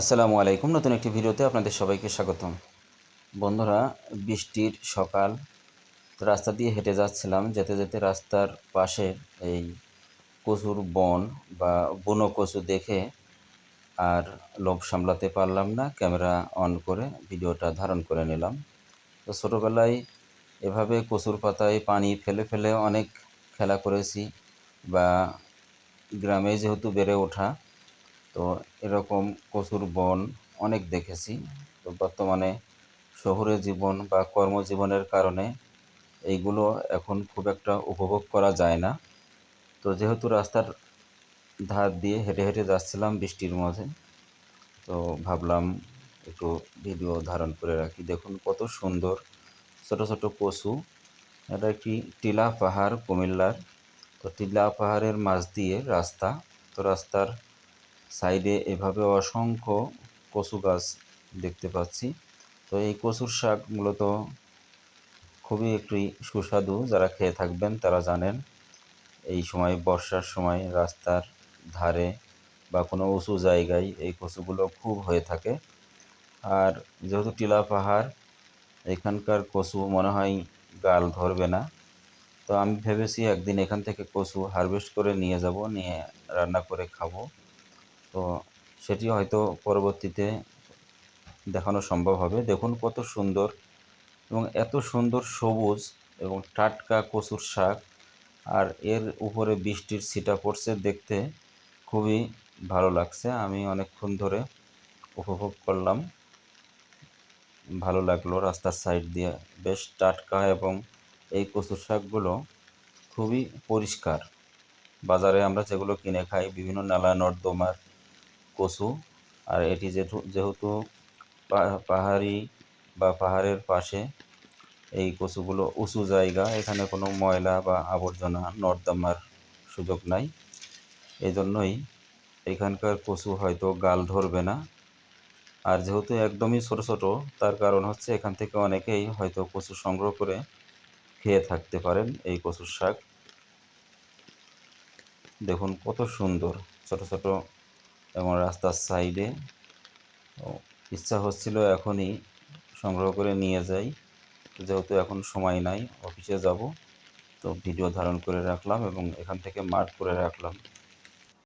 আসসালামু আলাইকুম। নতুন একটি ভিডিওতে আপনাদের সবাইকে স্বাগতম। বন্ধুরা, বৃষ্টির সকাল। রাস্তা দিয়ে হেঁটে যাচ্ছিলাম, যেতে যেতে রাস্তার পাশে এই কচুর বন বা বুনো কচু দেখে আর লোভ সামলাতে পারলাম না। ক্যামেরা অন করে ভিডিওটা ধারণ করে নিলাম। তো ছোটোবেলায় এভাবে কচুর পাতায় পানি ফেলে ফেলে অনেক খেলা করেছি বা গ্রামে যেহেতু বেড়ে ওঠা তো এরকম কচুর বন অনেক দেখেছি। তো বর্তমানে শহুরে জীবন বা কর্মজীবনের কারণে এইগুলো এখন খুব একটা উপভোগ করা যায় না। তো যেহেতু রাস্তার ধার দিয়ে হেঁটে হেঁটে যাচ্ছিলাম বৃষ্টির মাঝে, তো ভাবলাম একটু ভিডিও ধারণ করে রাখি। দেখুন কত সুন্দর ছোট ছোট কচু। এটা একটি টিলা পাহাড় কুমিল্লার। তো টিলা পাহাড়ের মাঝ দিয়ে রাস্তা। তো রাস্তার সাইডে এভাবে অসংখ্য কচু গাছ দেখতে পাচ্ছি। তো এই কচুর শাক মূলত খুবই একটি সুস্বাদু, যারা খেয়ে থাকবেন তারা জানেন। এই সময় বর্ষার সময় রাস্তার ধারে বা কোনো উঁচু জায়গায় এই কচুগুলো খুব হয়ে থাকে। আর যেহেতু টিলা পাহাড়, এখানকার কচু মনে হয় গাল ধরবে না। তো আমি ভেবেছি একদিন এখান থেকে কচু হারভেস্ট করে নিয়ে যাব, নিয়ে রান্না করে খাব। তো সেটি হয়তো পরবর্তীতে দেখানো সম্ভব হবে। দেখুন কত সুন্দর এবং এত সুন্দর সবুজ এবং টাটকা কচুর শাক আর এর উপরে বৃষ্টির ছিটা পড়ছে দেখতে খুবই ভালো লাগছে। আমি অনেকক্ষণ ধরে উপভোগ করলাম। ভালো লাগল রাস্তার সাইড দিয়ে। বেশ টাটকা এবং এই কচুর শাকগুলো খুবই পরিষ্কার। বাজারে আমরা যেগুলো কিনে খাই, বিভিন্ন নালা, নর্দমার কচু আর এটি যেহেতু পাহাড়ি বা পাহাড়ের পাশে এই কচুগুলো উঁচু জায়গা, এখানে কোনো ময়লা বা আবর্জনা, নর্দমার সুযোগ নাই। এই জন্যই এখানকার কচু হয়তো গাল ধরবে না। আর যেহেতু একদমই ছোট ছোট, তার কারণ হচ্ছে এখান থেকে অনেকেই হয়তো কচু সংগ্রহ করে খেয়ে থাকতে পারেন এই কচুর শাক। দেখুন কত সুন্দর, ছোট ছোট এবং রাস্তার সাইডে। ইচ্ছা হচ্ছিল এখনই সংগ্রহ করে নিয়ে যাই। যেহেতু এখন সময় নাই, অফিসে যাব। তো ভিডিও ধারণ করে রাখলাম এবং এখান থেকে মার্ক করে রাখলাম।